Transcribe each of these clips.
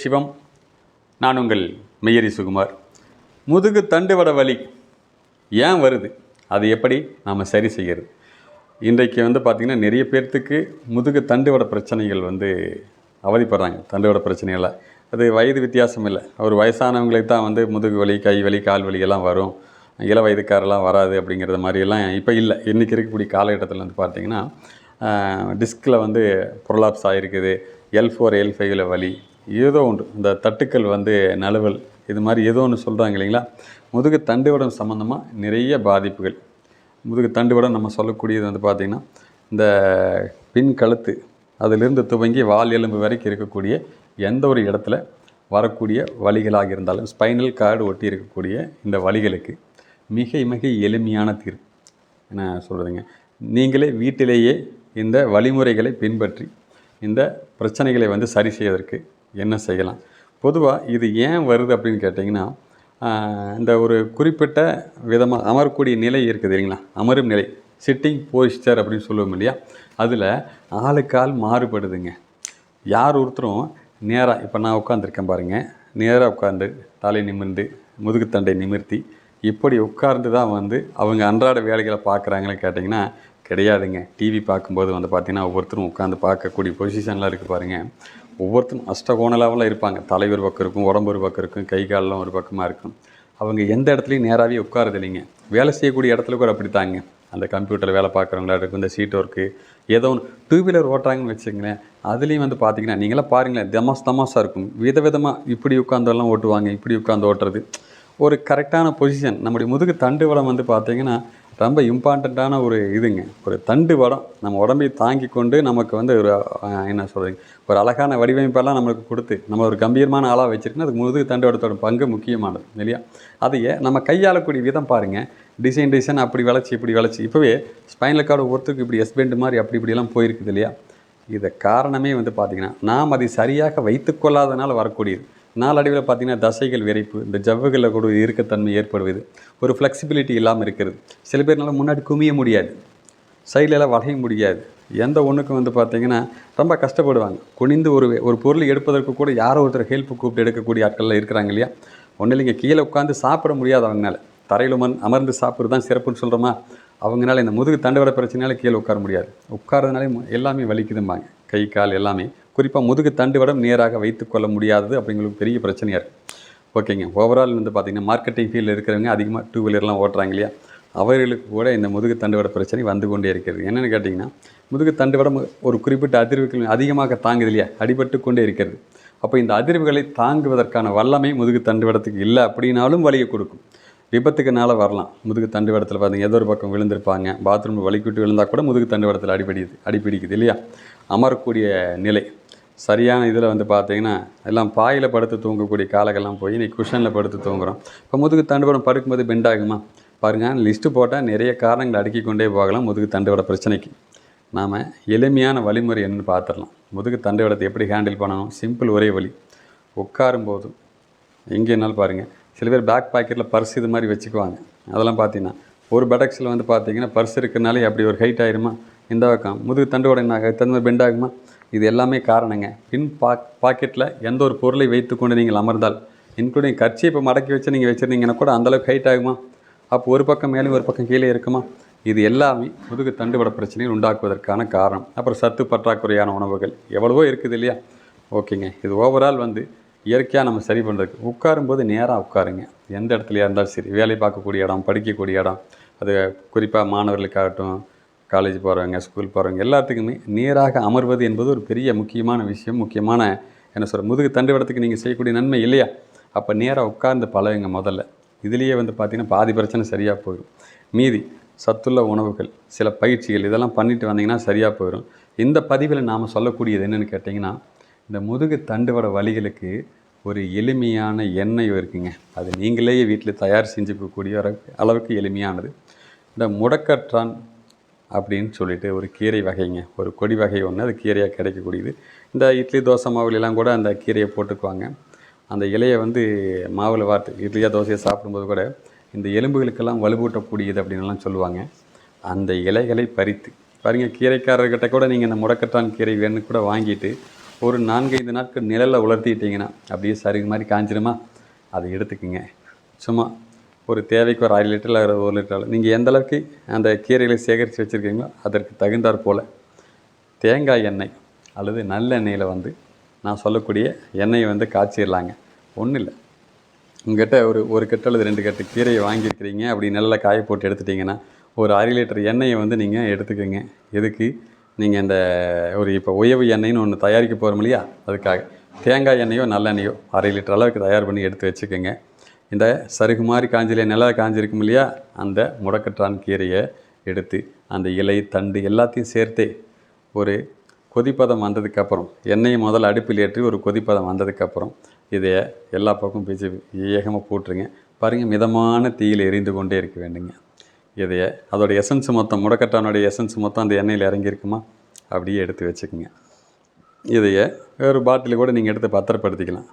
சிவம் நான் உங்கள் மெய்யரி சுகுமார். முதுகு தண்டுவட வலி ஏன் வருது? அது எப்படி நாம் சரி செய்கிறது இன்றைக்கு வந்து பார்த்திங்கன்னா நிறைய பேர்த்துக்கு முதுகு தண்டுவட பிரச்சனைகள் வந்து அவதிப்படுறாங்க. தண்டுவட பிரச்சனைகளை அது வயது வித்தியாசம் இல்லை. ஒரு வயசானவங்களுக்கு தான் வந்து முதுகு வலி கை வலி கால் வலி எல்லாம் வரும். இள வயதுக்காரெல்லாம் வராது அப்படிங்கிறது மாதிரியெல்லாம் இப்போ இல்லை. இன்றைக்கி இருக்கக்கூடிய காலகட்டத்தில் வந்து பார்த்திங்கன்னா டிஸ்கில் வந்து பொருளாப்ஸ் ஆகிருக்குது எல் ஃபோர் எல் ஃபைவ்ல வலி. ஏதோ ஒன்று. இந்த தட்டுக்கள் வந்து நழுவல் இது மாதிரி ஏதோ ஒன்று சொல்கிறாங்க இல்லைங்களா? முதுகு தண்டுவடம் சம்மந்தமாக நிறைய பாதிப்புகள். முதுகு தண்டுவடம் நம்ம சொல்லக்கூடியது வந்து பார்த்திங்கன்னா இந்த பின் கழுத்து அதிலிருந்து துவங்கி வால் எலும்பு வரைக்கும் இருக்கக்கூடிய எந்த ஒரு இடத்துல வரக்கூடிய வழிகளாக இருந்தாலும் ஸ்பைனல் கார்டு ஒட்டி இருக்கக்கூடிய இந்த வழிகளுக்கு மிக மிக எளிமையான தீர்வு. என்ன சொல்கிறதுங்க நீங்களே வீட்டிலேயே இந்த வழிமுறைகளை பின்பற்றி இந்த பிரச்சனைகளை வந்து சரி செய்வதற்கு என்ன செய்யலாம்? பொதுவாக இது ஏன் வருது அப்படின்னு கேட்டிங்கன்னா இந்த ஒரு குறிப்பிட்ட விதமாக அமரக்கூடிய நிலை இருக்குது இல்லைங்களா? அமரும் நிலை. சிட்டிங் போஸ்டர் அப்படின்னு சொல்லுவோம் இல்லையா? அதில் ஆளுக்கால் மாறுபடுதுங்க. யார் ஒருத்தரும் நேராக இப்போ நான் உட்காந்துருக்கேன் பாருங்கள் நேராக உட்காந்து தலை நிமிர்ந்து முதுகுத்தண்டை நிமிர்த்தி இப்படி உட்கார்ந்து தான் வந்து அவங்க அன்றாட வேலைகளை பார்க்குறாங்களே கேட்டிங்கன்னா கிடையாதுங்க. டிவி பார்க்கும்போது வந்து பார்த்திங்கன்னா ஒவ்வொருத்தரும் உட்காந்து பார்க்கக்கூடிய பொசிஷன்லாம் இருக்குது பாருங்கள் ஒவ்வொருத்தரும் அஷ்டகோண லெவலில் இருப்பாங்க. தலைவர் பக்கம் இருக்கும் உடம்பு ஒரு பக்கம் இருக்கும் கை காலெலாம் ஒரு பக்கமாக இருக்கும். அவங்க எந்த இடத்துலையும் நேராகவே உட்காரது இல்லைங்க. வேலை செய்யக்கூடிய இடத்துல கூட அப்படித்தாங்க. அந்த கம்ப்யூட்டரில் வேலை பார்க்குறவங்களா இருக்கும் இந்த சீட் ஒர்க்கு ஏதோ ஒன்று டூ வீலர் ஓட்டுறாங்கன்னு வச்சுங்களேன் அதுலேயும் வந்து பார்த்தீங்கன்னா நீங்களாம் பாருங்களேன் தமாஸ் தமாஸாக இருக்கும். விதவிதமாக இப்படி உட்காந்தெல்லாம் ஓட்டுவாங்க இப்படி உட்காந்து ஓட்டுறது. ஒரு கரெக்டான பொசிஷன் நம்முடைய முதுகு தண்டு வடம் வந்து பார்த்திங்கன்னா ரொம்ப இம்பார்ட்டண்ட்டான ஒரு இதுங்க. ஒரு தண்டு வடம் நம்ம உடம்பை தாங்கி கொண்டு நமக்கு வந்து ஒரு என்ன சொல்கிறீங்க ஒரு அழகான வடிவமைப்பெல்லாம் நம்மளுக்கு கொடுத்து நம்ம ஒரு கம்பீரமான ஆளாக வச்சுருக்கோன்னா அதுக்கு முதுகு தண்டு வடத்தோட பங்கு முக்கியமானது இல்லையா? அதையே நம்ம கையாளக்கூடிய விதம் பாருங்கள் டிசைன் டிசைன் அப்படி வளைச்சி இப்படி வளைச்சி இப்போவே ஸ்பைனல் கார்டு ஒருத்தருக்கு இப்படி எஸ்பெண்ட் மாதிரி அப்படி இப்படிலாம் போயிருக்குது இல்லையா? இதை காரணமே வந்து பார்த்திங்கன்னா நாம் அதை சரியாக வைத்துக்கொள்ளாதனால் வரக்கூடியது. நாளடைவில் பார்த்திங்கன்னா தசைகள் விரைப்பு இந்த ஜவ்வுகளில் கூட இறுக்கத்தன்மை ஏற்படுவது ஒரு ஃப்ளெக்சிபிலிட்டி இல்லாமல் இருக்கிறது. சில பேர்னால முன்னாடி குமிய முடியாது சைட்லலாம் வளைய முடியாது. எந்த ஒன்றுக்கும் வந்து பார்த்திங்கன்னா ரொம்ப கஷ்டப்படுவாங்க. குனிந்து ஒரு ஒரு பொருள் எடுப்பதற்கு கூட யாரோ ஒருத்தர் ஹெல்ப் கூப்பிட்டு எடுக்கக்கூடிய ஆட்கள்லாம் இருக்கிறாங்க இல்லையா? ஒன்றும் இல்லைங்க கீழே உட்காந்து சாப்பிட முடியாது அவங்கனால. தரையில் மண் அமர்ந்து சாப்பிட்றது தான் சிறப்புன்னு சொல்கிறோமா அவங்கனால இந்த முதுகு தண்டுவட பிரச்சனையால கீழே உட்கார முடியாது. உட்காரதுனாலே எல்லாமே வலிக்குதும்பாங்க. கை கால் எல்லாமே குறிப்பாக முதுகு தண்டுவடம் நேராக வைத்துக்கொள்ள முடியாதது அப்படிங்கிறது பெரிய பிரச்சனையாக இருக்குது ஓகேங்க. ஓவரால் வந்து பார்த்திங்கன்னா மார்க்கெட்டிங் ஃபீல்டில் இருக்கிறவங்க அதிகமாக டூ வீலர்லாம் ஓட்டுறாங்க இல்லையா? அவர்களுக்கு கூட இந்த முதுகு தண்டுவட பிரச்சனை வந்து கொண்டே இருக்கிறது. என்னென்னு கேட்டிங்கன்னா முதுகு தண்டுவடம் ஒரு குறிப்பிட்ட அதிர்வுகள் அதிகமாக தாங்குது இல்லையா? அடிபட்டு கொண்டே இருக்கிறது. அப்போ இந்த அதிர்வுகளை தாங்குவதற்கான வல்லமை முதுகு தண்டுவடத்துக்கு இல்லை அப்படின்னாலும் வலியை கொடுக்கும். விபத்துக்குனால வரலாம். முதுகு தண்டு தண்டுவடத்தில் பார்த்தீங்க ஏதோ ஒரு பக்கம் விழுந்திருப்பாங்க. பாத்ரூமில் வலிக்குட்டு விழுந்தால் கூட முதுகு தண்டுவடத்தில் அடிபடிக்குது அடிப்பிடிக்குது இல்லையா? அமரக்கூடிய நிலை. சரியான இதில் வந்து பார்த்தீங்கன்னா எல்லாம் பாயில் படுத்து தூங்கக்கூடிய காலங்கள்லாம் போய் நீ குஷனில் படுத்து தூங்குறோம். இப்போ முதுகு தண்டுவடம் படுக்கும்போது பெண்ட் ஆகுமா? பாருங்கள் லிஸ்ட்டு போட்டால் நிறைய காரணங்கள் அடுக்கி கொண்டே போகலாம் முதுகு தண்டுவட பிரச்சனைக்கு. நாம் எளிமையான வழிமுறை என்னென்னு பார்த்துடலாம் முதுகு தண்டுவடத்தை எப்படி ஹேண்டில் பண்ணணும்? சிம்பிள் ஒரே வழி. உட்காரும் போதும் எங்கேனாலும் பாருங்கள் சில பேர் பேக் பாக்கெட்டில் பர்ஸ் இது மாதிரி வச்சுக்குவாங்க. அதெல்லாம் பார்த்தீங்கன்னா ஒரு பெடக்ஸில் வந்து பார்த்தீங்கன்னா பர்ஸ் இருக்கிறனாலே அப்படி ஒரு ஹைட் ஆயிருமா? இந்த பக்கம் முதுகு தண்டுவடை நாங்கள் தகுந்த மாதிரி பெண்ட் ஆகுமா? இது எல்லாமே காரணங்க. பின் பாக் பாக்கெட்டில் எந்த ஒரு பொருளை வைத்துக்கொண்டு நீங்கள் அமர்ந்தால் இன்க்ளூடிங் கட்சி இப்போ மடக்கி வச்சு நீங்கள் வச்சுருந்தீங்கன்னா கூட அந்தளவுக்கு ஹைட் ஆகுமா? அப்போ ஒரு பக்கம் மேலே ஒரு பக்கம் கீழே இருக்குமா? இது எல்லாமே முதுகு தண்டுவட பிரச்சனையை உண்டாக்குவதற்கான காரணம். அப்புறம் சத்து பற்றாக்குறையான உணவுகள் எவ்வளவோ இருக்குது இல்லையா? ஓகேங்க. இது ஓவரால் வந்து இயற்கையாக நம்ம சரி பண்ணுறதுக்கு உட்காரும்போது நேராக உட்காருங்க. எந்த இடத்துலையா இருந்தாலும் சரி. வேலை பார்க்கக்கூடிய இடம் படிக்கக்கூடிய இடம் அது குறிப்பாக மாணவர்களுக்காகட்டும் காலேஜ் போகிறவங்க ஸ்கூல் போகிறவங்க எல்லாத்துக்குமே நேராக அமர்வது என்பது ஒரு பெரிய முக்கியமான விஷயம் முக்கியமான என்ன சொல்கிற முதுகு தண்டுவடத்துக்கு நீங்கள் செய்யக்கூடிய நன்மை இல்லையா? அப்போ நேராக உட்கார்ந்து பழகுங்க முதல்ல. இதுலேயே வந்து பார்த்திங்கன்னா பாதி பிரச்சனை சரியாக போயிடும் மீதி சத்துள்ள உணவுகள் சில பயிற்சிகள் இதெல்லாம் பண்ணிட்டு வந்தீங்கன்னா சரியாக போயிடும் இந்த பதிவில் நாம் சொல்லக்கூடியது என்னென்னு கேட்டிங்கன்னா இந்த முதுகு தண்டுவட வலிகளுக்கு ஒரு எளிமையான எண்ணெய் இருக்குங்க. அது நீங்களே வீட்டில் தயார் செஞ்சுக்கக்கூடிய அளவுக்கு- அளவுக்கு எளிமையானது. இந்த முடக்கற்றான் அப்படின்னு சொல்லிட்டு ஒரு கீரை வகைங்க. ஒரு கொடி வகை ஒன்று அது கீரையாக கிடைக்கக்கூடியது. இந்த இட்லி தோசை மாவுலெலாம் கூட அந்த கீரையை போட்டுக்குவாங்க. அந்த இலையை வந்து மாவில் வார்த்து இட்லியாக தோசையை சாப்பிடும்போது கூட இந்த எலும்புகளுக்கெல்லாம் வலுவூட்டக்கூடியது அப்படின்னுலாம் சொல்லுவாங்க. அந்த இலைகளை பறித்து பாருங்கள் கீரைக்காரர்கிட்ட கூட நீங்கள் இந்த முடக்கற்றான் கீரை வேணும்னு கூட வாங்கிட்டு ஒரு நான்கைந்து நாட்கள் நிழலில் உலர்த்திட்டிங்கன்னா அப்படியே சருகு மாதிரி காஞ்சிருமா? அதை எடுத்துக்கோங்க. சும்மா ஒரு தேவைக்கு ஒரு அரை லிட்டரில் ஒரு லிட்டர் நீங்கள் எந்த அளவுக்கு அந்த கீரைகளை சேகரித்து வச்சுருக்கீங்களோ அதற்கு தகுந்தாற் போல் தேங்காய் எண்ணெய் அல்லது நல்லெண்ணெயில் வந்து நான் சொல்லக்கூடிய எண்ணெயை வந்து காய்ச்சிடலாங்க ஒன்றும் இல்லை. உங்ககிட்ட ஒரு ஒரு கட்டு அல்லது ரெண்டு கட்டு கீரையை வாங்கியிருக்கிறீங்க அப்படி நல்லா காய போட்டு எடுத்துட்டிங்கன்னா ஒரு அரை லிட்டர் எண்ணெயை வந்து நீங்கள் எடுத்துக்கோங்க. எதுக்கு? நீங்கள் இந்த ஒரு இப்போ உயவு எண்ணெய்னு ஒன்று தயாரிக்க போகிறோம் இல்லையா? அதுக்காக. தேங்காய் எண்ணெயோ நல்லெண்ணெயோ அரை லிட்டர் அளவுக்கு தயார் பண்ணி எடுத்து வச்சுக்கோங்க. இந்த சருகு மாதிரி காஞ்சிலே நிலா காஞ்சிருக்கும் இல்லையா? அந்த முடக்கற்றான் கீரையை எடுத்து அந்த இலை தண்டு எல்லாத்தையும் சேர்த்தே ஒரு கொதிப்பதம் வந்ததுக்கப்புறம் எண்ணெயை முதல்ல அடுப்பில் ஏற்றி ஒரு கொதிப்பதம் வந்ததுக்கப்புறம் இதை எல்லா பக்கம் பிச்சு ஏகமாக போட்டுருங்க. பாருங்கள் மிதமான தீயில் எரிந்து கொண்டே இருக்க வேண்டுங்க. இதைய அதோடய எசன்ஸ் மொத்தம் முடக்கட்டானுடைய எசன்ஸ் மொத்தம் அந்த எண்ணெயில் இறங்கியிருக்குமா? அப்படியே எடுத்து வச்சுக்கோங்க. இதைய வேறு பாட்டில் கூட நீங்கள் எடுத்து பத்திரப்படுத்திக்கலாம்.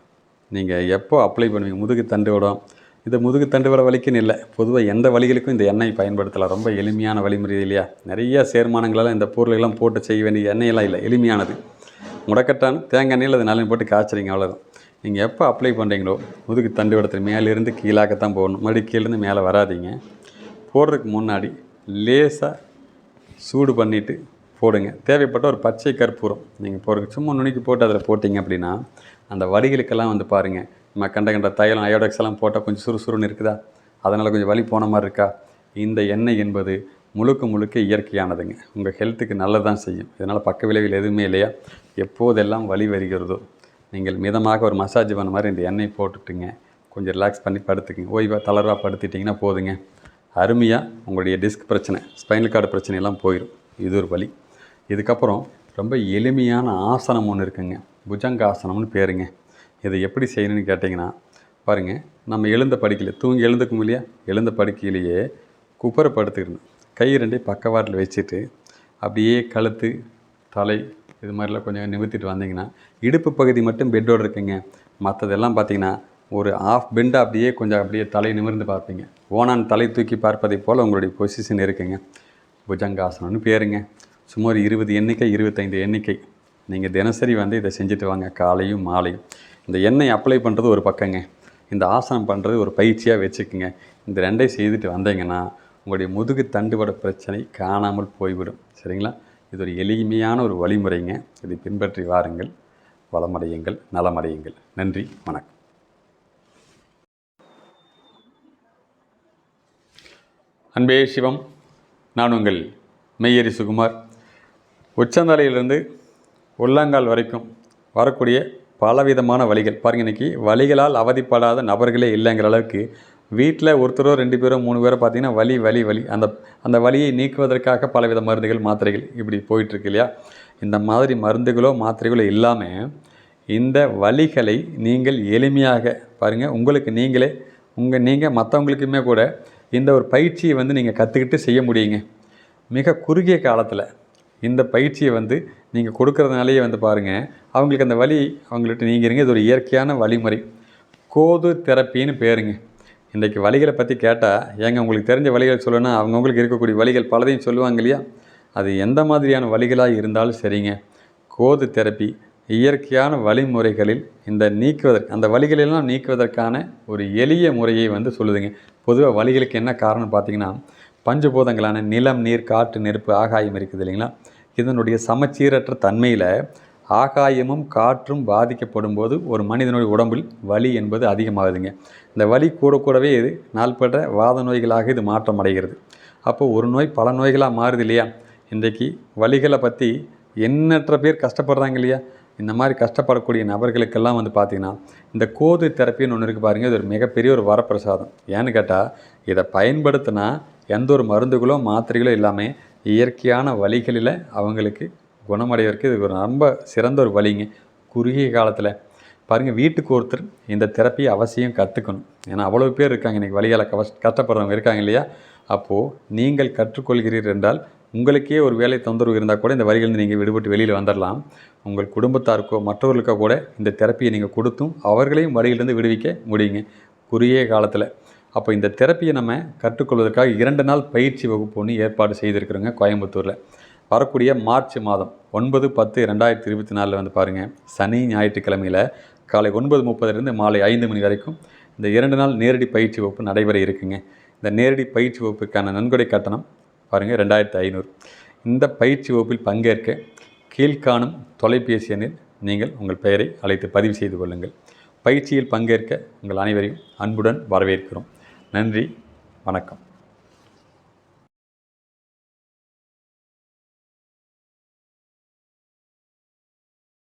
நீங்கள் எப்போ அப்ளை பண்ணுவீங்க? முதுகு தண்டு விடும். இந்த முதுகு தண்டு விட வலிக்குன்னு இல்லை. பொதுவாக எந்த வலிகளுக்கும் இந்த எண்ணெய் பயன்படுத்தலாம். ரொம்ப எளிமையான வழிமுறை இல்லையா? நிறைய சேர்மானங்களெல்லாம் இந்த பொருளெல்லாம் போட்டு செய்ய வேண்டிய எண்ணெயெல்லாம் இல்லை. எளிமையானது. முடக்கட்டான் தேங்காய் எண்ணெயில் அது நல்லா போட்டு காய்ச்சறீங்க அவ்வளோதான் நீங்கள் எப்போ அப்ளை பண்ணுறீங்களோ முதுகு தண்டு விடத்தில் மேலேருந்து கீழாக்கத்தான் போகணும். மறுபடியும் கீழேருந்து மேலே வராதீங்க. போடுறதுக்கு முன்னாடி லேசாக சூடு பண்ணிவிட்டு போடுங்க. தேவைப்பட்ட ஒரு பச்சை கற்பூரம் நீங்கள் போடுங்க. சும்மா நுணுக்கி போட்டு அதில் போட்டிங்க அப்படின்னா அந்த வடிகளுக்கெல்லாம் வந்து பாருங்கள் நம்ம கண்ட கண்ட தைலம் அயோடெக்ஸ் எல்லாம் போட்டால் கொஞ்சம் சுறுசுறுன்னு இருக்குதா? அதனால் கொஞ்சம் வலி போன மாதிரி இருக்கா? இந்த எண்ணெய் என்பது முழுக்க முழுக்க இயற்கையானதுங்க. உங்கள் ஹெல்த்துக்கு நல்லதான் செய்யும். இதனால் பக்க விளைவில் எதுவுமே இல்லையா? எப்போதெல்லாம் வலி வருகிறதோ நீங்கள் மிதமாக ஒரு மசாஜ் பண்ண மாதிரி இந்த எண்ணெய் போட்டுட்டுங்க. கொஞ்சம் ரிலாக்ஸ் பண்ணி படுத்துக்குங்க. ஓய்வாக தளர்வாக படுத்திட்டிங்கன்னா போதுங்க. அருமையாக உங்களுடைய டிஸ்க் பிரச்சனை ஸ்பைனல் கார்டு பிரச்சனையெல்லாம் போயிடும் இது ஒரு வழி. இதுக்கப்புறம் ரொம்ப எளிமையான ஆசனம் ஒன்று இருக்குங்க. புஜங்க ஆசனம்னு பேருங்க. இதை எப்படி செய்யணும்னு கேட்டிங்கன்னா பாருங்கள் நம்ம எழுந்த படுக்கையில் தூங்கி எழுந்துக்கும் இல்லையா? எழுந்த படுக்கையிலேயே குப்பரை படுத்துக்கணும். கை ரெண்டையும் பக்கவாட்டில் வச்சுட்டு அப்படியே கழுத்து தலை இது மாதிரிலாம் கொஞ்சம் நிமிர்த்திட்டு வந்தீங்கன்னா இடுப்பு பகுதி மட்டும் பெட்டோடு இருக்குங்க. மற்றதெல்லாம் பார்த்தீங்கன்னா ஒரு ஆஃப் பெண்டு அப்படியே கொஞ்சம் அப்படியே தலை நிமிர்ந்து பார்ப்பீங்க. ஓனான் தலை தூக்கி பார்ப்பதை போல் உங்களுடைய பொசிஷன் இருக்குங்க. புஜங்காசனம்னு பேருங்க. சுமார் இருபது எண்ணிக்கை இருபத்தைந்து எண்ணிக்கை. நீங்கள் தினசரி வந்து இதை செஞ்சுட்டு வாங்க காலையும் மாலையும். இந்த எண்ணெய் அப்ளை பண்ணுறது ஒரு பக்கங்க. இந்த ஆசனம் பண்ணுறது ஒரு பயிற்சியாக வச்சுக்கோங்க. இந்த ரெண்டையும் செய்துட்டு வந்தீங்கன்னா உங்களுடைய முதுகு தண்டுவட பிரச்சனை காணாமல் போய்விடும். சரிங்களா? இது ஒரு எளிமையான ஒரு வழிமுறைங்க. இதை பின்பற்றி வாருங்கள். வளமடையுங்கள் நலமடையுங்கள். நன்றி வணக்கம். அன்பே சிவம் நான் உங்கள் மெய்யரி சுகுமார். உச்சந்தலையிலிருந்து உள்ளங்கால் வரைக்கும் வரக்கூடிய பலவிதமான வழிகள். பாருங்க இன்னைக்கு வலிகளால் அவதிப்படாத நபர்களே இல்லைங்கிற அளவுக்கு வீட்டில் ஒருத்தரோ ரெண்டு பேரோ மூணு பேரோ பார்த்தீங்கன்னா வலி வலி வலி. அந்த அந்த வலியை நீக்குவதற்காக பலவித மருந்துகள் மாத்திரைகள் இப்படி போயிட்டுருக்கு இல்லையா? இந்த மாதிரி மருந்துகளோ மாத்திரைகளோ இல்லாமல் இந்த வலிகளை நீங்கள் எளிமையாக பாருங்கள் உங்களுக்கு நீங்களே உங்கள் நீங்கள் மற்றவங்களுக்குமே கூட இந்த ஒரு பயிற்சியை வந்து நீங்கள் கற்றுக்கிட்டு செய்ய முடியுங்க. மிக குறுகிய காலத்தில் இந்த பயிற்சியை வந்து நீங்கள் கொடுக்கறதுனாலேயே வந்து பாருங்கள் அவங்களுக்கு அந்த வழி அவங்கள்ட்ட நீங்கள் இருங்க இது ஒரு இயற்கையான வழிமுறை. கோது தெரப்பின்னு பேருங்க. இன்றைக்கி வழிகளை பற்றி கேட்டால் ஏங்க உங்களுக்கு தெரிஞ்ச வழிகள் சொல்லணும்னா அவங்கவுங்களுக்கு இருக்கக்கூடிய வழிகள் பலதையும் சொல்லுவாங்க இல்லையா? அது எந்த மாதிரியான வழிகளாக இருந்தாலும் சரிங்க. கோது தெரப்பி இயற்கையான வழிமுறைகளில் இந்த நீக்குவதற்கு அந்த வழிகளெல்லாம் நீக்குவதற்கான ஒரு எளிய முறையை வந்து சொல்லுதுங்க. பொதுவாக வலிகளுக்கு என்ன காரணம் பார்த்தீங்கன்னா பஞ்சபூதங்களான நிலம் நீர் காற்று நெருப்பு ஆகாயம் இருக்குது இல்லைங்களா? இதனுடைய சமச்சீரற்ற தன்மையில் ஆகாயமும் காற்றும் பாதிக்கப்படும் போது ஒரு மனிதனுடைய உடம்பில் வலி என்பது அதிகமாகுதுங்க. இந்த வலி கூட கூடவே இது நாள்பட்ட வாத நோய்களாக இது மாற்றம் அடைகிறது. அப்போது ஒரு நோய் பல நோய்களாக மாறுது இல்லையா? இன்றைக்கி வலிகளை பற்றி எண்ணற்ற பேர் கஷ்டப்படுறாங்க இல்லையா? இந்த மாதிரி கஷ்டப்படக்கூடிய நபர்களுக்கெல்லாம் வந்து பார்த்திங்கன்னா இந்த கோது தெரப்பின்னு ஒன்று இருக்குது பாருங்கள் இது ஒரு மிகப்பெரிய ஒரு வரப்பிரசாதம். ஏன்னு கேட்டால் இதை பயன்படுத்தினா எந்த ஒரு மருந்துகளோ மாத்திரைகளோ இல்லாமல் இயற்கையான வழிகளில் அவங்களுக்கு குணமடைவதற்கு இது ஒரு ரொம்ப சிறந்த ஒரு வழிங்க. குறுகிய காலத்தில் பாருங்கள் வீட்டுக்கு ஒருத்தர் இந்த தெரப்பியை அவசியம் கற்றுக்கணும் ஏன்னா அவ்வளோ பேர் இருக்காங்க இன்றைக்கி வழியால் கவஸ் கஷ்டப்படுறவங்க இருக்காங்க இல்லையா? அப்போது நீங்கள் கற்றுக்கொள்கிறீர்கள் என்றால் உங்களுக்கே ஒரு வேலை தொந்தரவு இருந்தால் கூட இந்த வரிகளில் நீங்கள் விடுபட்டு வெளியில் வந்துடலாம் உங்கள் குடும்பத்தாருக்கோ மற்றவர்களுக்கோ கூட இந்த தெரப்பியை நீங்கள் கொடுத்தும் அவர்களையும் வரியிலிருந்து விடுவிக்க முடியுங்க. குறுகிய காலத்தில். அப்போ இந்த தெரப்பியை நம்ம கற்றுக்கொள்வதற்காக இரண்டு நாள் பயிற்சி வகுப்பு ஒன்று ஏற்பாடு செய்திருக்கிறோங்க கோயம்புத்தூரில். வரக்கூடிய மார்ச் மாதம் ஒன்பது பத்து ரெண்டாயிரத்தி இருபத்தி நாலில் வந்து பாருங்கள் சனி ஞாயிற்றுக்கிழமையில் காலை ஒன்பது முப்பதுலேருந்து மாலை ஐந்து மணி வரைக்கும் இந்த இரண்டு நாள் நேரடி பயிற்சி வகுப்பு நடைபெற இருக்குங்க. இந்த நேரடி பயிற்சி வகுப்புக்கான நன்கொடை கட்டணம் பாருங்கள் ரெண்டாயிரத்து ஐநூறு. இந்த பயிற்சி வகுப்பில் பங்கேற்க கீழ்காணும் தொலைபேசி எண்ணில் நீங்கள் உங்கள் பெயரை அழைத்து பதிவு செய்து கொள்ளுங்கள். பயிற்சியில் பங்கேற்க உங்கள் அனைவரையும் அன்புடன் வரவேற்கிறோம். நன்றி வணக்கம்.